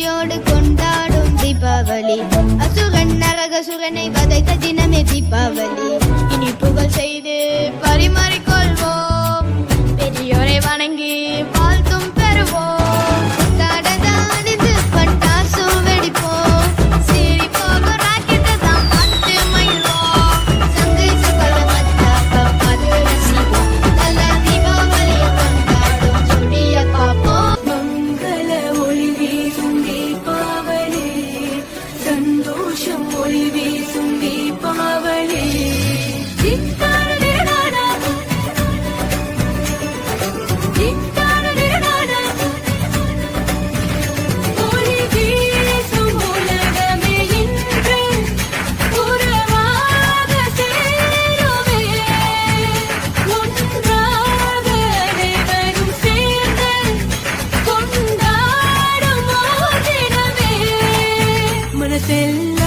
மகிழ்ச்சியோடு கொண்டாடும் தீபாவளி. அசுரன் நரகசுரனை வதைத்த தினமே தீபாவளி. dil